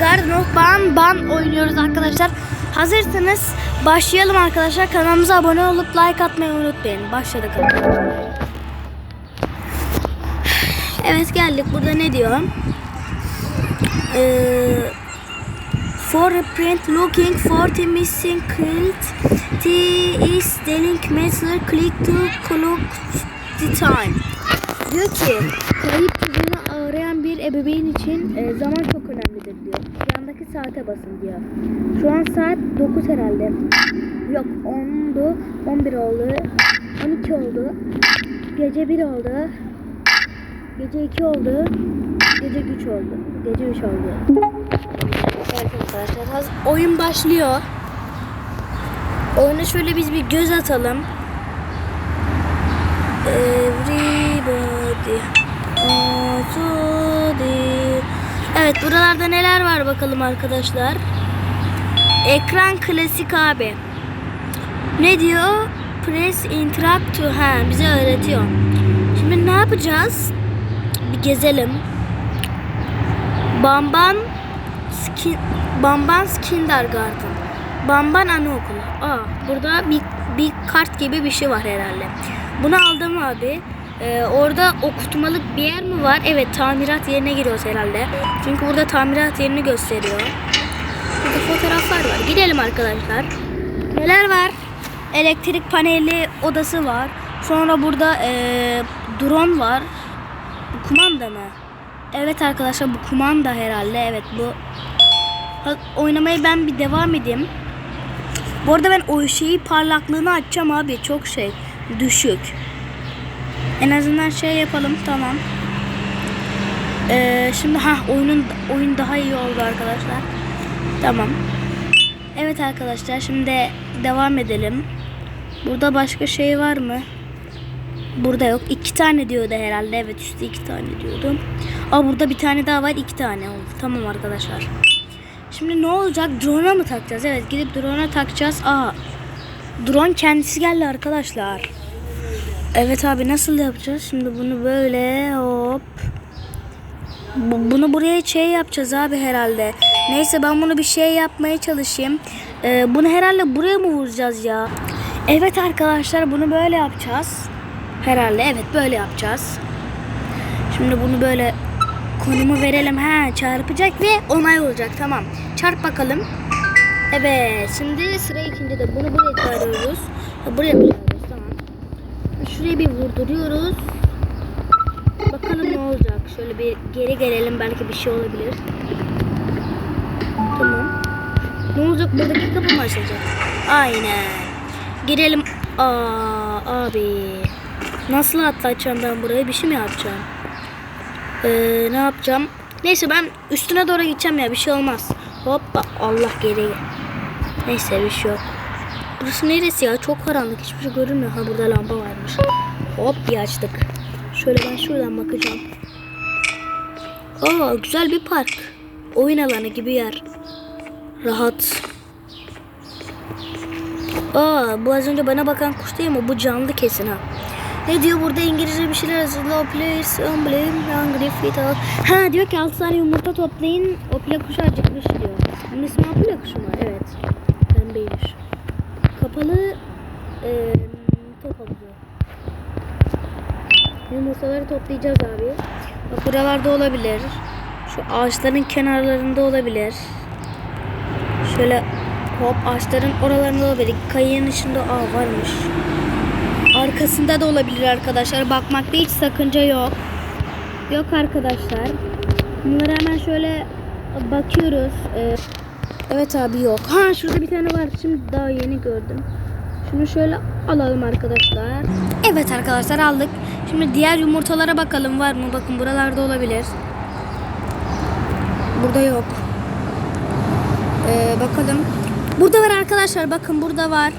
Garden of Ban Ban oynuyoruz arkadaşlar. Hazırsanız başlayalım arkadaşlar. Kanalımıza abone olup like atmayı unutmayın. Başladık. Evet geldik. Burada ne diyor? Ee, for a print looking for the missing quilt T is dealing measure click to clock the time. Diyor ki kayıp ebeveyn için e, zaman çok önemlidir diyor. Yandaki saate basın diyor. Şu an saat 9 herhalde. Yok 10'du, 11 oldu, 12 oldu, gece 1 oldu, gece 2 oldu, gece 3 oldu, gece 3 oldu. Evet arkadaşlar oyun başlıyor. Oyuna şöyle biz bir göz atalım. Evet buralarda neler var bakalım arkadaşlar. Ekran klasik abi. Ne diyor? Press interact to ha bize öğretiyor. Şimdi ne yapacağız? Bir gezelim. Bamban Skin, Bamban's Kindergarten. Bamban Anaokulu. Aa, burada bir, bir kart gibi bir şey var herhalde. Bunu aldım abi. Ee, orada okutmalık bir yer mi var? Evet tamirat yerine giriyoruz herhalde. Çünkü burada tamirat yerini gösteriyor. Burada fotoğraflar var. Gidelim arkadaşlar. Neler var? Elektrik paneli odası var. Sonra burada ee, drone var. Bu kumanda mı? Evet arkadaşlar bu kumanda herhalde. Evet bu. Ha, Oynamaya ben bir devam edeyim. Bu arada ben o şeyi parlaklığını açacağım abi. Çok şey düşük. En azından şey yapalım tamam. Ee, şimdi ha oyunun oyun daha iyi oldu arkadaşlar. Tamam. Evet arkadaşlar şimdi devam edelim. Burada başka şey var mı? Burada yok. İki tane diyordu herhalde. Evet üstte iki tane diyordu. Aa burada bir tane daha var. iki tane oldu. Tamam arkadaşlar. Şimdi ne olacak? Drone'a mı takacağız? Evet gidip drone'a takacağız. Aa drone kendisi geldi arkadaşlar. Evet abi nasıl yapacağız? Şimdi bunu böyle hop. Bu- Bunu buraya şey yapacağız abi herhalde. Neyse ben bunu bir şey yapmaya çalışayım. Ee, bunu herhalde buraya mı vuracağız ya? Evet arkadaşlar bunu böyle yapacağız. Herhalde evet böyle yapacağız. Şimdi bunu böyle konumu verelim. Ha çarpacak ve onay olacak. Tamam. Çarp bakalım. Evet. Şimdi sıra ikinci de bunu buraya çağırıyoruz. Buraya. Şuraya bir vurduruyoruz. Bakalım ne olacak. Şöyle bir geri gelelim. Belki bir şey olabilir. Tamam. Ne olacak? Buradaki kapı mı açılacak? Aynen. Girelim. Aa abi. Nasıl atlatacağım ben buraya? Bir şey mi yapacağım? Ee, ne yapacağım? Neyse ben üstüne doğru gideceğim ya. Bir şey olmaz. Hoppa. Allah geri. Neyse bir şey yok. Burası neresi ya? Çok karanlık. Hiçbir şey görünmüyor. Ha burada lamba varmış. Hop bir açtık. Şöyle ben şuradan bakacağım. Aa güzel bir park. Oyun alanı gibi yer. Rahat. Aa bu az önce bana bakan kuş değil mi? Bu canlı kesin ha. Ne diyor burada İngilizce bir şeyler yazıyor. Please unblame hungry feet. Ha diyor ki 6 tane yumurta toplayın. O pile kuşu acıkmış diyor. Bunun ismi o pile kuşu mu? Evet. Pembeymiş. Kapalı e, top havuzu. Yumurtaları toplayacağız abi. Bak buralarda olabilir. Şu ağaçların kenarlarında olabilir. Şöyle hop ağaçların oralarında olabilir. Kayığın içinde aa varmış. Arkasında da olabilir arkadaşlar. Bakmakta hiç sakınca yok. Yok arkadaşlar. Bunları hemen şöyle bakıyoruz. Ee, evet abi yok. Ha şurada bir tane var. Şimdi daha yeni gördüm. Şunu şöyle alalım arkadaşlar. Evet arkadaşlar aldık. Şimdi diğer yumurtalara bakalım var mı? Bakın buralarda olabilir. Burada yok. Ee, bakalım. Burada var arkadaşlar. Bakın burada var.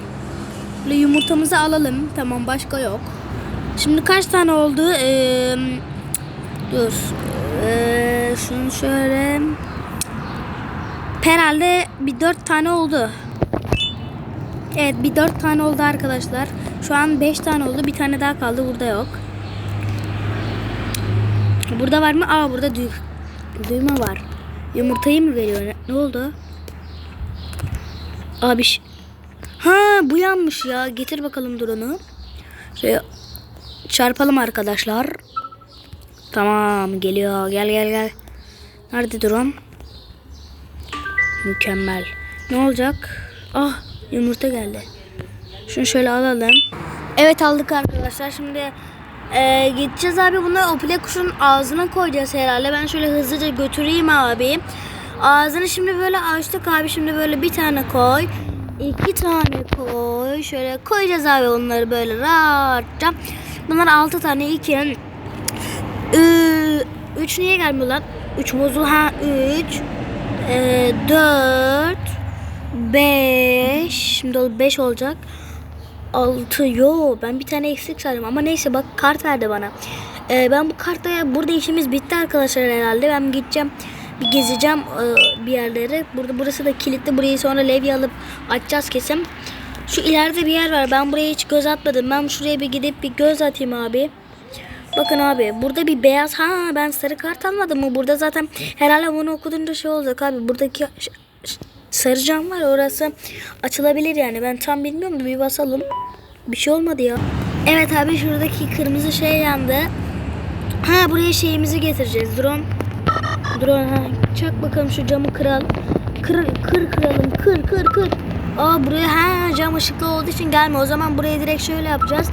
Böyle yumurtamızı alalım. Tamam başka yok. Şimdi kaç tane oldu? Ee, dur. Ee, şunu şöyle. Herhalde bir dört tane oldu. Evet bir dört tane oldu arkadaşlar. Şu an beş tane oldu. Bir tane daha kaldı. Burada yok. Burada var mı? Aa burada düğ düğme var. Yumurtayı mı veriyor? Ne, oldu? Abi Ha bu yanmış ya. Getir bakalım drone'u. Şöyle çarpalım arkadaşlar. Tamam geliyor. Gel gel gel. Nerede drone? Mükemmel. Ne olacak? Ah yumurta geldi. Şunu şöyle alalım. Evet aldık arkadaşlar. Şimdi e, gideceğiz abi bunu o plak kuşun ağzına koyacağız herhalde. Ben şöyle hızlıca götüreyim abi. Ağzını şimdi böyle açtık abi. Şimdi böyle bir tane koy. iki tane koy. Şöyle koyacağız abi onları böyle rahatça. Bunlar altı tane. iki. Üç niye gelmiyor lan? Üç bozul. Ha üç. Ee, dört. Beş. Şimdi o beş olacak. 6 yo ben bir tane eksik saydım ama neyse bak kart verdi bana. Ee, ben bu kartla burada işimiz bitti arkadaşlar herhalde. Ben gideceğim bir gezeceğim e, bir yerleri. Burada burası da kilitli. Burayı sonra levye alıp açacağız kesin. Şu ileride bir yer var. Ben buraya hiç göz atmadım. Ben şuraya bir gidip bir göz atayım abi. Bakın abi burada bir beyaz ha ben sarı kart almadım mı? Burada zaten herhalde bunu okuduğunda şey olacak abi. Buradaki sarı cam var orası açılabilir yani. Ben tam bilmiyorum da bir basalım. Bir şey olmadı ya. Evet abi şuradaki kırmızı şey yandı. Ha buraya şeyimizi getireceğiz. Drone. Drone ha. Çak bakalım şu camı kıralım. Kır kır kıralım. Kır kır kır. Aa buraya ha cam ışıklı olduğu için gelme. O zaman buraya direkt şöyle yapacağız.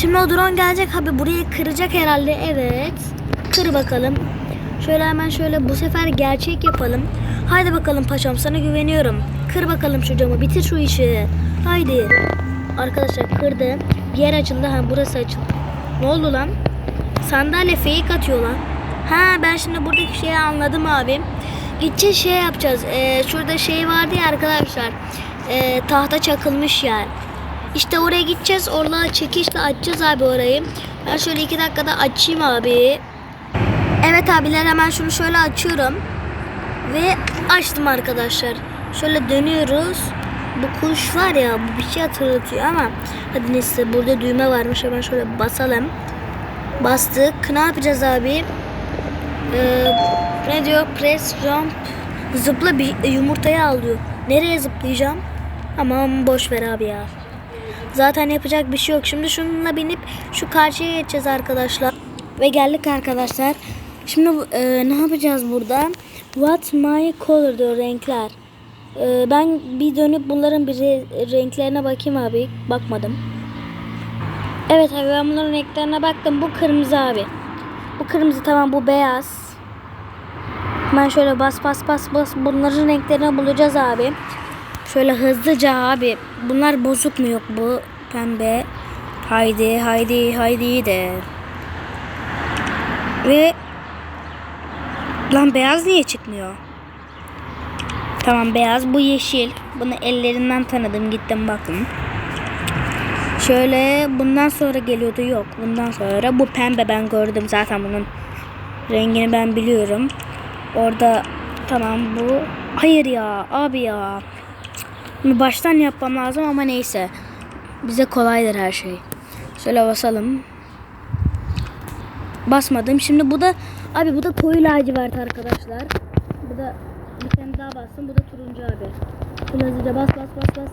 Şimdi o drone gelecek abi burayı kıracak herhalde. Evet. Kır bakalım. Şöyle hemen şöyle bu sefer gerçek yapalım. Haydi bakalım paşam sana güveniyorum. Kır bakalım şu camı. Bitir şu işi. Haydi. Arkadaşlar kırdı. Bir yer açıldı. Ha burası açıldı. Ne oldu lan? Sandalye fake atıyor lan. Ha ben şimdi buradaki şeyi anladım abi. Gideceğiz şey yapacağız. Ee, şurada şey vardı ya arkadaşlar. Ee, tahta çakılmış yer. İşte oraya gideceğiz. Orada çekişle açacağız abi orayı. Ben şöyle iki dakikada açayım abi. Evet abiler hemen şunu şöyle açıyorum. Ve açtım arkadaşlar. Şöyle dönüyoruz. Bu kuş var ya bu bir şey hatırlatıyor ama hadi neyse burada düğme varmış hemen şöyle basalım. Bastık. Ne yapacağız abi? Ee, ne diyor? Press jump. Zıpla bir yumurtayı al diyor. Nereye zıplayacağım? Aman boş ver abi ya. Zaten yapacak bir şey yok. Şimdi şununla binip şu karşıya geçeceğiz arkadaşlar. Ve geldik arkadaşlar. Şimdi e, ne yapacağız burada? What my color diyor renkler. E, ben bir dönüp bunların bir re- renklerine bakayım abi. Bakmadım. Evet abi ben bunların renklerine baktım. Bu kırmızı abi. Bu kırmızı tamam bu beyaz. Ben şöyle bas bas bas bas bunların renklerini bulacağız abi. Şöyle hızlıca abi. Bunlar bozuk mu yok bu pembe. Haydi haydi haydi de. Ve lan beyaz niye çıkmıyor? Tamam beyaz bu yeşil. Bunu ellerinden tanıdım gittim bakın. Şöyle bundan sonra geliyordu yok. Bundan sonra bu pembe ben gördüm zaten bunun rengini ben biliyorum. Orada tamam bu. Hayır ya abi ya. Baştan yapmam lazım ama neyse. Bize kolaydır her şey. Şöyle basalım. Basmadım. Şimdi bu da abi bu da koyu lacivert arkadaşlar. Bu da bir tane daha bastım. Bu da turuncu abi. Hızlıca bas bas bas bas.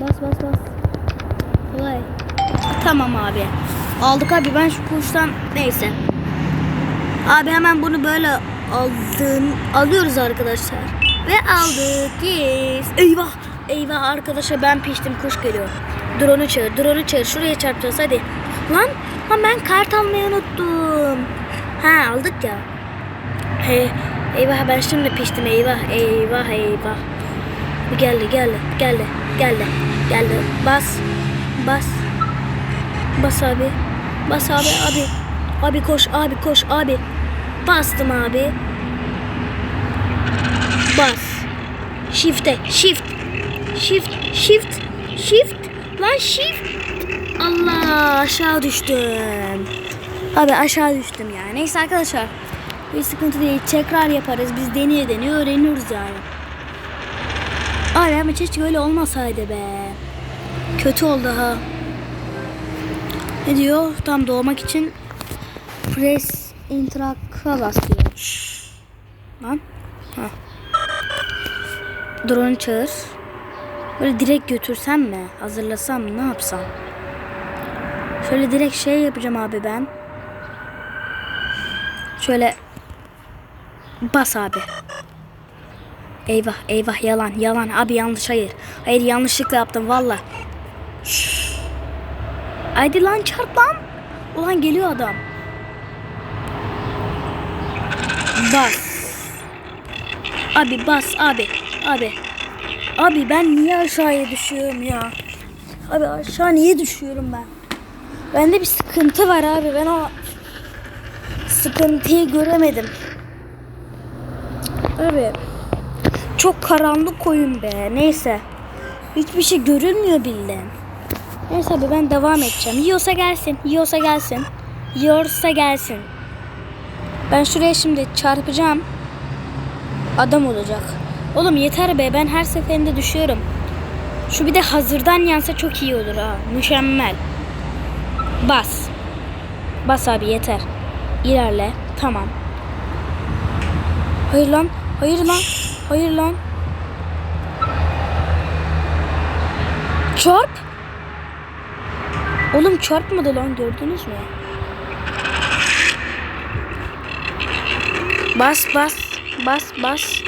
Bas bas bas. Kolay. Tamam abi. Aldık abi ben şu kuştan neyse. Abi hemen bunu böyle aldım. Alıyoruz arkadaşlar. Ve aldık. Yes. Eyvah. Eyvah arkadaşlar ben piştim kuş geliyor. Drone'u çağır. Drone'u çağır. Şuraya çarpacağız hadi. Lan, lan ben kart almayı unuttum. Ha aldık ya. Hey, eyvah ben şimdi piştim eyvah eyvah eyvah. Geldi geldi geldi geldi geldi. Bas bas. Bas abi. Bas abi abi. Abi koş abi koş abi. Bastım abi. Bas. Shift'e shift. Shift shift shift. Lan shift. Allah aşağı düştüm. Abi aşağı düştüm yani. Neyse arkadaşlar. Bir sıkıntı değil. Tekrar yaparız. Biz deneye deneye öğreniyoruz yani. Abi ama keşke öyle olmasaydı be. Kötü oldu ha. Ne diyor? Tam doğmak için press intrak'a bas. Lan. Hah. Drone çağır. Böyle direkt götürsem mi? Hazırlasam mı? Ne yapsam? Şöyle direkt şey yapacağım abi ben. Şöyle bas abi. Eyvah eyvah yalan yalan abi yanlış hayır. Hayır yanlışlıkla yaptım valla. Haydi lan çarp lan. Ulan geliyor adam. Bas. Abi bas abi. Abi. Abi ben niye aşağıya düşüyorum ya? Abi aşağı niye düşüyorum ben? Bende bir sıkıntı var abi. Ben o sıkıntıyı göremedim. Abi. Çok karanlık oyun be. Neyse. Hiçbir şey görünmüyor bildiğin. Neyse abi ben devam edeceğim. Yiyorsa gelsin. Yiyorsa gelsin. Yiyorsa gelsin. Ben şuraya şimdi çarpacağım. Adam olacak. Oğlum yeter be ben her seferinde düşüyorum. Şu bir de hazırdan yansa çok iyi olur ha. Mükemmel. Bas. Bas abi yeter. İlerle. Tamam. Hayır lan. Hayır lan. Hayır lan. Çarp. Oğlum çarpmadı lan gördünüz mü? Bas bas bas bas.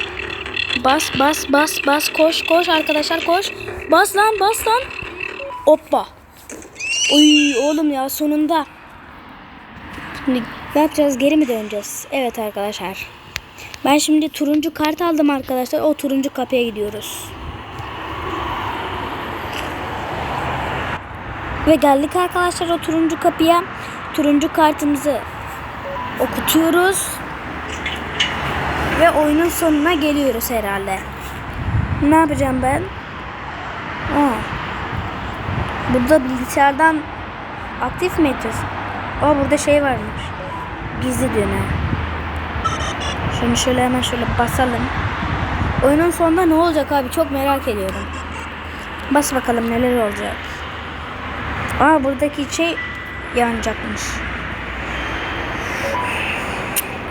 Bas bas bas bas koş koş arkadaşlar koş. Bas lan bas lan. Hoppa. Oy oğlum ya sonunda. Şimdi ne yapacağız geri mi döneceğiz? Evet arkadaşlar. Ben şimdi turuncu kart aldım arkadaşlar. O turuncu kapıya gidiyoruz. Ve geldik arkadaşlar o turuncu kapıya. Turuncu kartımızı okutuyoruz. Ve oyunun sonuna geliyoruz herhalde. Ne yapacağım ben? Aa. Burada bilgisayardan aktif mi edeceğiz? Aa burada şey varmış. Gizli düğme. Şunu şöyle hemen şöyle basalım. Oyunun sonunda ne olacak abi çok merak ediyorum. Bas bakalım neler olacak. Aa buradaki şey yanacakmış.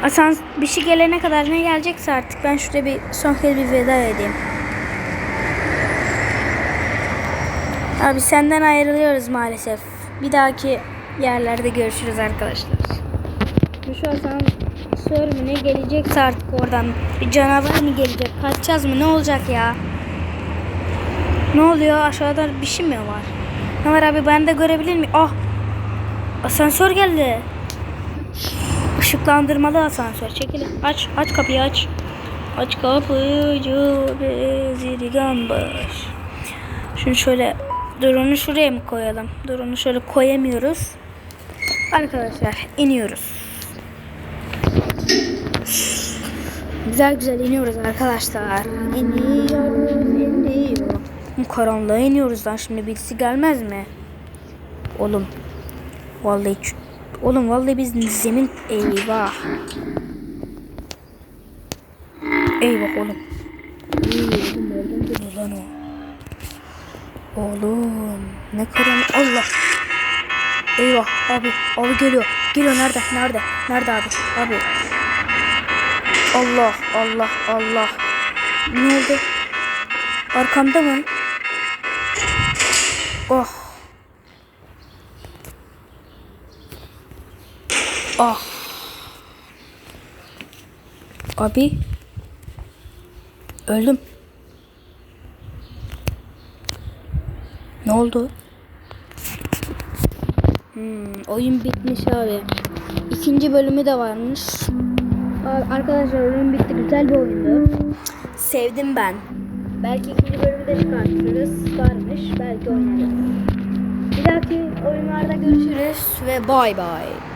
Asans bir şey gelene kadar ne gelecekse artık ben şurada bir son kez bir veda edeyim. Abi senden ayrılıyoruz maalesef. Bir dahaki yerlerde görüşürüz arkadaşlar. Şu asansör mü ne gelecekse artık oradan bir canavar mı gelecek? Kaçacağız mı? Ne olacak ya? Ne oluyor? Aşağıda bir şey mi var? Ne var abi ben de görebilir miyim? Ah! Asansör geldi. Işıklandırmalı asansör. Çekilin. Aç. Aç kapıyı aç. Aç kapıyı. Bezirgan baş. Şunu şöyle drone'u şuraya mı koyalım? Drone'u şöyle koyamıyoruz. Arkadaşlar iniyoruz. Güzel güzel iniyoruz arkadaşlar. İniyoruz, iniyoruz. Karanlığa iniyoruz lan şimdi birisi gelmez mi? Oğlum. Vallahi Oğlum vallahi biz zemin eyvah. Eyvah oğlum. Lan o? Oğlum ne karanlık. Allah. Eyvah abi abi geliyor. Geliyor nerede? Nerede? Nerede abi? Abi. Allah Allah Allah. Ne oldu? Arkamda mı? Oh. Ah. Abi. Öldüm. Ne oldu? Hmm, oyun bitmiş abi. İkinci bölümü de varmış. Arkadaşlar oyun bitti. Güzel bir oyundu. Sevdim ben. Belki ikinci bölümü de çıkartırız. Varmış. Belki oynarız. Bir dahaki oyunlarda görüşürüz ve bay bay.